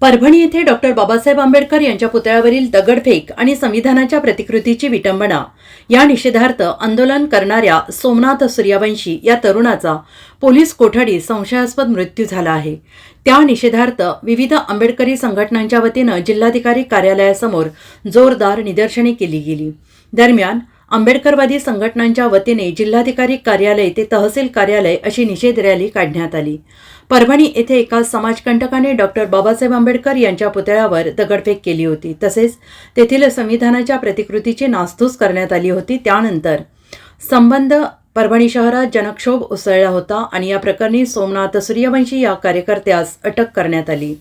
परभणी येथे डॉक्टर बाबासाहेब आंबेडकर यांच्या पुतळ्यावरील दगडफेक आणि संविधानाच्या प्रतिकृतीची विटंबना. या निषेधार्थ आंदोलन करणाऱ्या सोमनाथ सूर्यवंशी या तरुणाचा पोलीस कोठडीत संशयास्पद मृत्यू झाला आहे. त्या निषेधार्थ विविध आंबेडकरी संघटनांच्या वतीनं जिल्हाधिकारी कार्यालयासमोर जोरदार निदर्शने केली गेली. दरम्यान आंबेडकरवादी संघटनांच्या वतीने जिल्हाधिकारी कार्यालय ते तहसील कार्यालय अशी निषेध रॅली काढण्यात आली. परभणी येथे एका समाजकंटकाने डॉक्टर बाबासाहेब आंबेडकर यांच्या पुतळ्यावर दगडफेक केली होती. तसेच तेथील संविधानाच्या प्रतिकृतीची नासधूस करण्यात आली होती. त्यानंतर संबंध परभणी शहरात जनक्षोभ उसळला होता आणि या प्रकरणी सोमनाथ सूर्यवंशी या कार्यकर्त्यास अटक करण्यात आली.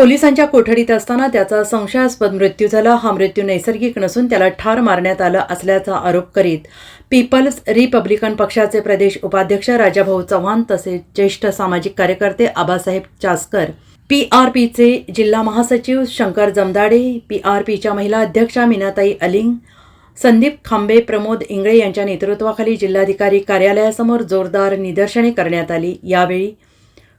पोलिसांच्या कोठडीत असताना त्याचा संशयास्पद मृत्यू झाला. हा मृत्यू नैसर्गिक नसून त्याला ठार मारण्यात आलं असल्याचा आरोप करीत पीपल्स रिपब्लिकन पक्षाचे प्रदेश उपाध्यक्ष राजाभाऊ चव्हाण तसेच ज्येष्ठ सामाजिक कार्यकर्ते आबासाहेब चासकर पी आर पीचे जिल्हा महासचिव शंकर जमदाडे पी आर पीच्या महिला अध्यक्षा मीनाताई अलिंग संदीप खांबे प्रमोद इंगळे यांच्या नेतृत्वाखाली जिल्हाधिकारी कार्यालयासमोर जोरदार निदर्शने करण्यात आली. यावेळी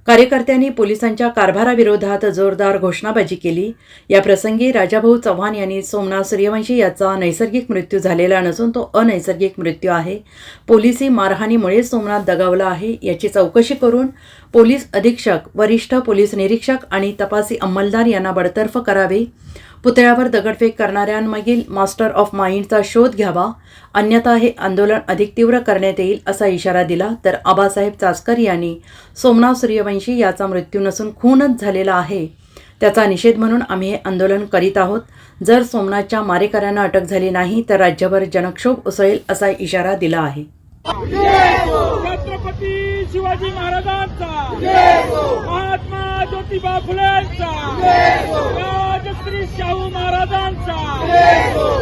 कार्यकर्त्यांनी पोलिसांच्या कारभाराविरोधात जोरदार घोषणाबाजी केली. या प्रसंगी राजाभाऊ चव्हाण यांनी सोमनाथ सूर्यवंशी याचा नैसर्गिक मृत्यू झालेला नसून तो अनैसर्गिक मृत्यू आहे. पोलिसी मारहाणीमुळे सोमनाथ दगावला आहे. याची चौकशी करून पोलीस अधीक्षक वरिष्ठ पोलीस निरीक्षक आणि तपासी अंमलदार यांना बडतर्फ करावे. पुतळ्यावर दगडफेक करणाऱ्यांमागील मास्टर ऑफ माइंडचा शोध घ्यावा. अन्यथा हे आंदोलन अधिक तीव्र करण्यात येईल असा इशारा दिला. तर आबासाहेब चासकर यांनी सोमनाथ सूर्यवंशी याचा मृत्यू नसून खूनच झालेला आहे. त्याचा निषेध म्हणून आम्ही हे आंदोलन करीत आहोत. जर सोमनाथच्या मारेकऱ्यांना अटक झाली नाही तर राज्यभर जनक्षोभ उसळेल असा इशारा दिला आहे. ज्योतिबा फुलेंचा. राजश्री शाहू महाराजांचा.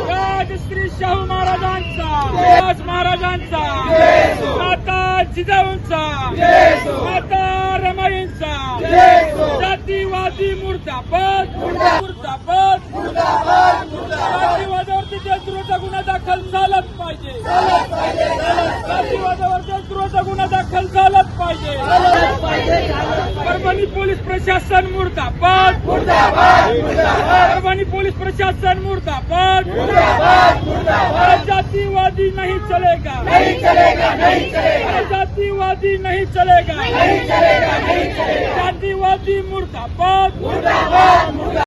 राजश्री शाहू महाराजांचा. राज महाराजांचा. माता जिजाऊंचा. माता रमाईंचा. जातीवादी मुर्दाबाद. मुर्दाबाद. जातीवादावरती देशद्रोहाचा गुन्हा दाखल झालाच पाहिजे. जातीवादावर देशद्रोहाचा गुन्हा दाखल झालाच पाहिजे. परभणी पोलीस प्रशासन मुर्दाबाद. परभणी पोलीस प्रशासन मुर्दाबाद. जातीवादी नहीं चलेगा. नहीं चलेगा नहीं चलेगा. जातीवादी नहीं चलेगा. नहीं चलेगा नहीं चलेगा. जातीवादी मुर्दाबाद.